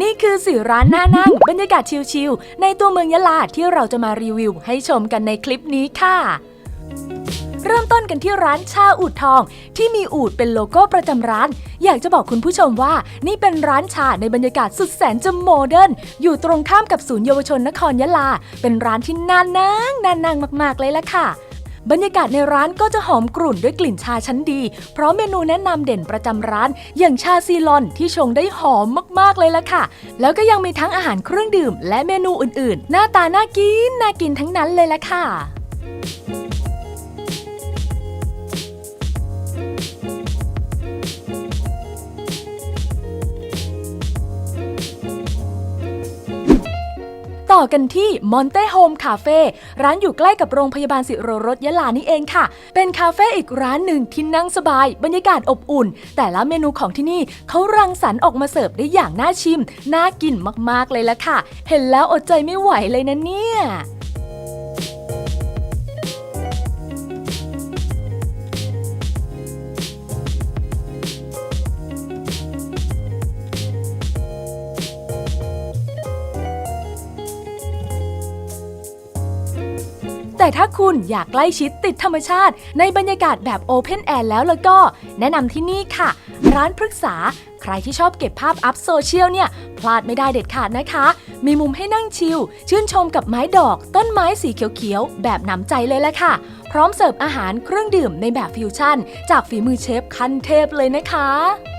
นี่คือสื่อร้านหน้านั่ง บรรยากาศชิลๆ ในตัวเมืองยะลาที่เราจะมารีวิวให้ชมกันในคลิปนี้ค่ะ เริ่มต้นกันที่ร้านชาอูดทอง ที่มีอูดเป็นโลโก้ประจำร้าน อยากจะบอกคุณผู้ชมว่า นี่เป็นร้านชาในบรรยากาศสุดแสนจะโมเดิร์นอยู่ตรงข้ามกับศูนย์เยาวชนนครยะลา เป็นร้านที่น่านั่งน่านั่งมากๆเลยละค่ะ บรรยากาศในร้านก็จะหอมกรุ่นด้วยกลิ่นชาชั้นดี เพราะเมนูแนะนำเด่นประจำร้าน อย่างชาซีลอนที่ชงได้หอมมากๆเลยล่ะค่ะ แล้วก็ยังมีทั้งอาหารเครื่องดื่ม และเมนูอื่นๆ หน้าตาน่ากินน่ากินทั้งนั้นเลยล่ะค่ะ ต่อกันที่มอนเต้โฮมคาเฟ่ร้านอยู่ใกล้กับโรงพยาบาลสิโรรสยะลานี่เองค่ะ เป็นคาเฟ่อีกร้านหนึ่งที่นั่งสบาย บรรยากาศอบอุ่น แต่ละเมนูของที่นี่เขารังสรรค์ออกมาเสิร์ฟได้อย่างน่าชิม น่ากินมากๆเลยละค่ะ เห็นแล้วอดใจไม่ไหวเลยนะเนี่ย แต่ถ้าคุณอยากใกล้ชิดติดธรรมชาติ ในบรรยากาศแบบโอเพนแอร์แล้วแล้วก็ แนะนำที่นี่ค่ะ ร้านพฤกษา ใครที่ชอบเก็บภาพอัพโซเชียลเนี่ย พลาดไม่ได้เด็ดขาดนะคะ มีมุมให้นั่งชิล ชื่นชมกับไม้ดอก ต้นไม้สีเขียวๆ แบบหนำใจเลยแหละค่ะ พร้อมเสิร์ฟอาหารเครื่องดื่มในแบบฟิวชั่น จากฝีมือเชฟขั้นเทพเลยนะคะ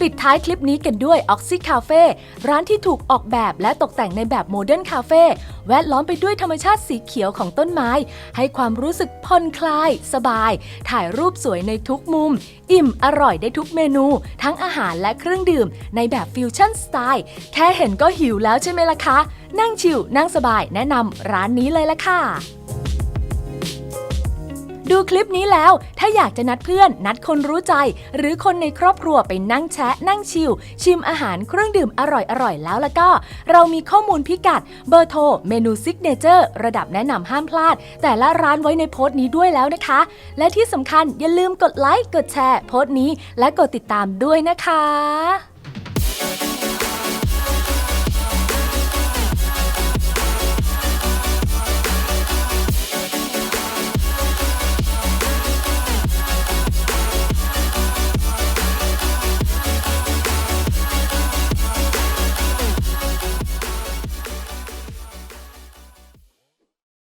ปิดท้ายคลิปนี้กันด้วย Oxy Cafe ร้านที่ถูกออกแบบและตกแต่งในแบบโมเดิร์นคาเฟ่แวดล้อมไปด้วยธรรมชาติสีเขียวของต้นไม้ ให้ความรู้สึกผ่อนคลาย สบาย ถ่ายรูปสวยในทุกมุม อิ่มอร่อยได้ทุกเมนู ทั้งอาหารและเครื่องดื่ม ในแบบฟิวชั่นสไตล์แค่เห็นก็หิวแล้วใช่ไหมล่ะคะ นั่งชิลนั่งสบายแนะนำร้านนี้เลยละค่ะ ดูคลิปนี้แล้ว ถ้าอยากจะนัดเพื่อน นัดคนรู้ใจ หรือคนในครอบครัวไปนั่งแชะนั่งชิล ชิมอาหารเครื่องดื่มอร่อยๆ แล้วแล้วก็ เรามีข้อมูลพิกัด เบอร์โทร เมนูซิกเนเจอร์ระดับแนะนำห้ามพลาด แต่ละร้านไว้ในโพสต์นี้ด้วยแล้วนะคะ และที่สำคัญอย่าลืมกดไลค์กดแชร์โพสต์นี้ และกดติดตามด้วยนะคะ